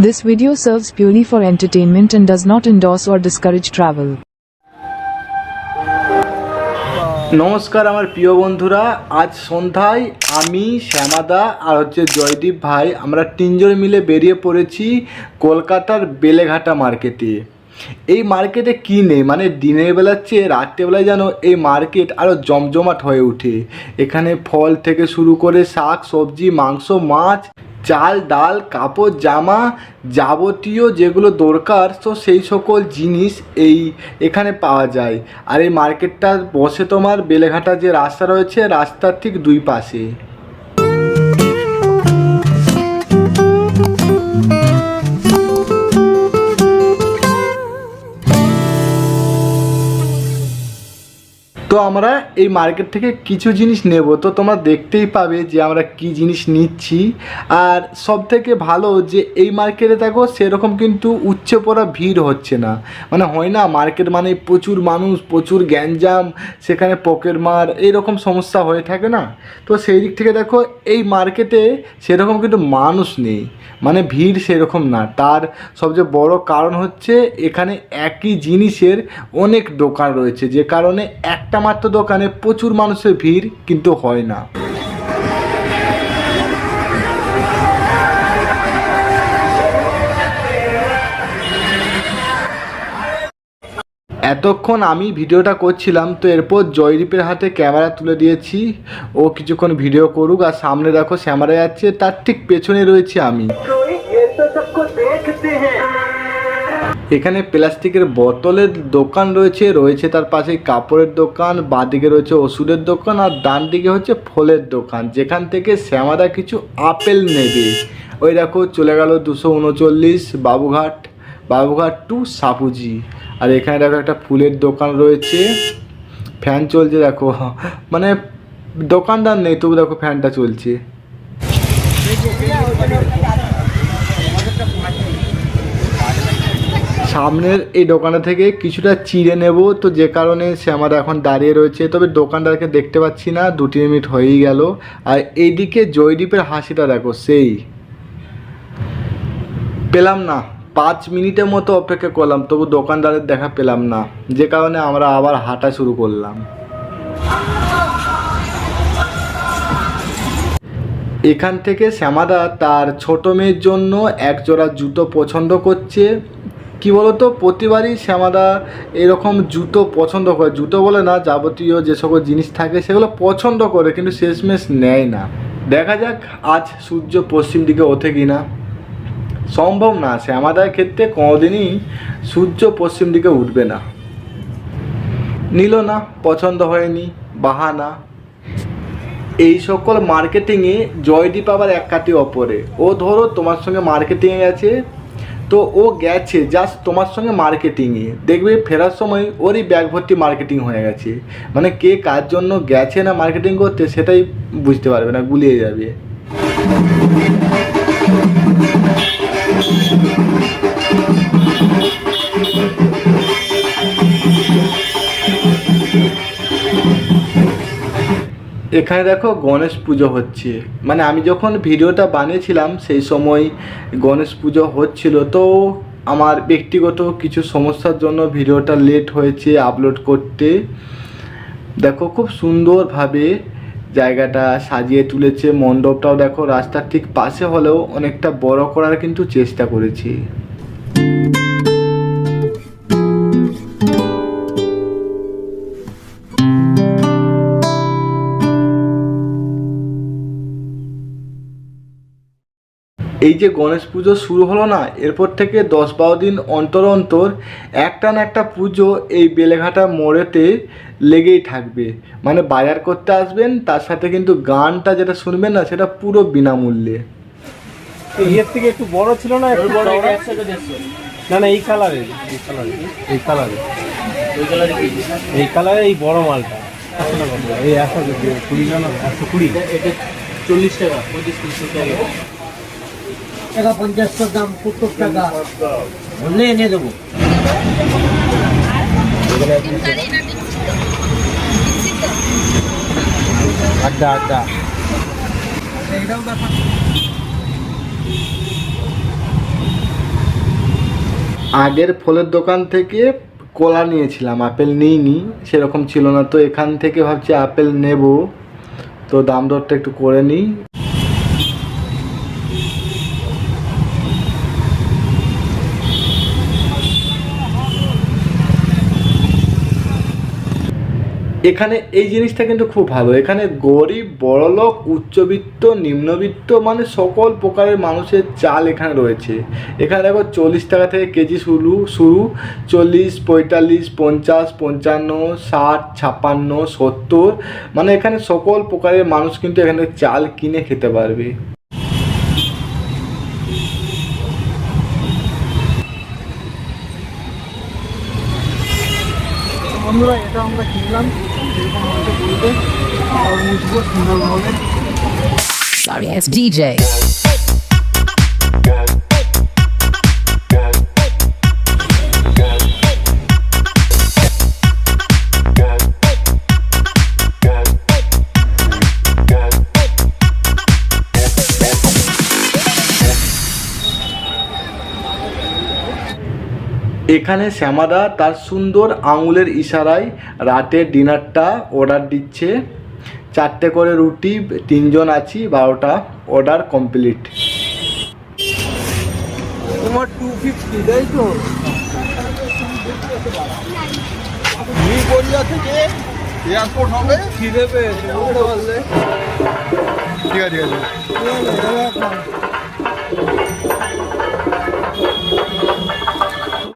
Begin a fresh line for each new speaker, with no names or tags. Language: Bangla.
This video serves purely for entertainment and does not endorse or discourage travel.
নমস্কার আমার প্রিয় বন্ধুরা, আজ সন্ধ্যায় আমি শ্যামাদা আর হচ্ছে জয়দীপ ভাই আমরা তিনজন মিলে বেরিয়ে পড়েছি কলকাতার বেলেঘাটা মার্কেটে। এই মার্কেটে কী নেই? মানে দিনের বেলার চেয়ে রাত্রেবেলায় যেন এই মার্কেট আরও জমজমাট হয়ে ওঠে। এখানে ফল থেকে শুরু করে শাক, সবজি, মাংস, মাছ চাল ডাল, কাপড়, জামা যাবতীয় যেগুলো দরকার, তো সেই সকল জিনিস এই এখানে পাওয়া যায়। আর এই মার্কেটটা বসে তোমার বেলেঘাটা যে রাস্তা রয়েছে, রাস্তার ঠিক দুই পাশে। তো আমরা এই মার্কেট থেকে কিছু জিনিস নেব। তো তোমরা দেখতেই পাবে যে আমরা কি জিনিস নিচ্ছি। আর সব থেকে ভালো যে এই মার্কেটে দেখো, সেরকম কিন্তু উচ্চ পড়া ভিড় হচ্ছে না। মানে হয় না মার্কেট মানে প্রচুর মানুষ, প্রচুর গ্যাঞ্জাম, সেখানে পকেট মার, এইরকম সমস্যা হয়ে থাকে না। তো সেই দিক থেকে দেখো, এই মার্কেটে সেরকম কিন্তু মানুষ নেই। মানে ভিড় সেরকম না। তার সবচেয়ে বড় কারণ হচ্ছে এখানে একই জিনিসের অনেক দোকান রয়েছে। যে কারণে একটা মাত্র দোকানে প্রচুর মানুষের ভিড় কিন্তু হয় না। এতক্ষণ আমি ভিডিওটা করছিলাম তো এরপর জয়দীপের হাতে ক্যামেরা তুলে দিয়েছি। ও কিছুক্ষণ ভিডিও করুক আর সামনে দেখো শ্যামারা যাচ্ছে তার ঠিক পেছনে রয়েছে আমি। এখানে প্লাস্টিকের বোতলের দোকান রয়েছে রয়েছে তার পাশে কাপড়ের দোকান বাঁদিকে রয়েছে ওষুধের দোকান আর ডান দিকে হচ্ছে ফলের দোকান যেখান থেকে শ্যামাদা কিছু আপেল নেবে। ওই দেখো চলে গেল দুশো উনচল্লিশ বাবুঘাট বাবুঘাট টু সাপুজি। আর এখানে দেখো একটা ফুলের দোকান রয়েছে। ফ্যান চলছে দেখো। মানে দোকানদার নেই, তবু দেখো ফ্যানটা চলছে। সামনের এই দোকানটা থেকে কিছুটা চিড়ে নেব, তো যে কারণে সে আমার এখন দাঁড়িয়ে রয়েছে। তবে দোকানদারকে দেখতে পাচ্ছি না, দু তিন মিনিট হয়েই গেল। আর এইদিকে জয়দীপের হাসিটা দেখো, সেই। পেলাম না। পাঁচ মিনিটের মতো অপেক্ষা করলাম, তবু দোকানদারের দেখা পেলাম না। যে কারণে আমরা আবার হাঁটা শুরু করলাম। এখান থেকে শ্যামাদা তার ছোট মেয়ের জন্য এক জোড়া জুতো পছন্দ করছে। কি বলতো, প্রতিবারই শ্যামাদা এরকম জুতো পছন্দ করে। জুতো বলে না, যাবতীয় যে সকল জিনিস থাকে সেগুলো পছন্দ করে, কিন্তু শেষমেশ নেয় না। দেখা যাক আজ সূর্য পশ্চিম দিকে ওঠে কি না সম্ভব না শ্যামাদার ক্ষেত্রে কোনোদিনই সূর্য পশ্চিম দিকে উঠবে না। নিল না, পছন্দ হয়নি, বাহানা। এই সকল মার্কেটিংয়ে জয়দীপ আবার এক কাটি অপরে। ও ধরো তোমার সঙ্গে মার্কেটিংয়ে গেছে, তো ও গেছে জাস্ট তোমার সঙ্গে মার্কেটিংয়ে। দেখবে ফেরার সময় ওরই ব্যাগ ভর্তি মার্কেটিং হয়ে গেছে। মানে কে কার জন্য গেছে না মার্কেটিং করতে সেটাই বুঝতে পারবে না, গুলিয়ে যাবে। এখানে দেখো গণেশ পুজো হচ্ছে। মানে আমি যখন ভিডিওটা বানিয়েছিলাম, সেই সময় গণেশ পুজো হচ্ছিল। তো আমার ব্যক্তিগত কিছু সমস্যার জন্য ভিডিওটা লেট হয়েছে আপলোড করতে। দেখো খুব সুন্দরভাবে জায়গাটা সাজিয়ে তুলেছে। মণ্ডপটাও দেখো, রাস্তার ঠিক পাশে হলেও অনেকটা বড় করার কিন্তু চেষ্টা করেছি। এই যে গণেশ পুজো শুরু হলো না এরপর থেকে দশ বারো দিন অন্তর অন্তর একটা না একটা পুজো এই বেলেঘাটা মোড়েতে লেগেই থাকবে। মানে বাজার করতে আসবেন তার সাথে কিন্তু গানটা যেটা শুনবেন না সেটা পুরো বিনামূল্যে।
ইয়ের থেকে একটু বড় ছিল না একটু বড় না না এই কালারের এই কালারের এই কালারের। এই বড় মালটা। এই একশো কুড়ি না একশো কুড়ি।
চল্লিশ টাকা পঁচিশ টাকা। টাকা পঞ্চাশটার দাম সত্তর টাকা। বললে এনে দেবো।
আড্ডা আড্ডা।
আগের ফলের দোকান থেকে কলা নিয়েছিলাম আপেল নিইনি সেরকম ছিল না। তো এখান থেকে ভাবছি আপেল নেব। তো দাম দরটা একটু করে নিই। এখানে এই জিনিসটা কিন্তু খুব ভালো। এখানে গরিব, বড়লোক, উচ্চবিত্ত, নিম্নবিত্ত মানে সকল প্রকারের মানুষের চাল এখানে রয়েছে। এখানে দেখো চল্লিশ টাকা থেকে কেজি শুরু শুরু। চল্লিশ, পঁয়তাল্লিশ, পঞ্চাশ, পঞ্চান্ন, ষাট, ছাপ্পান্ন, সত্তর। মানে এখানে সকল প্রকারের মানুষ কিন্তু এখানে চাল কিনে খেতে পারবে।
বন্ধুরা, এটা আমরা কিনলাম।
Sorry, it's DJ.
এখানে শ্যামাদা তার সুন্দর আঙুলের ইশারায় রাতের ডিনারটা অর্ডার দিচ্ছে। চারটে করে রুটি তিনজন আছি বারোটা অর্ডার কমপ্লিট
তোমার টু ফিফটি তাই তো?
নিউ থেকে এয়ারপোর্ট হবে।
খিদে পেয়েছে বুঝতে পারলে।
ঠিক আছে ঠিক আছে।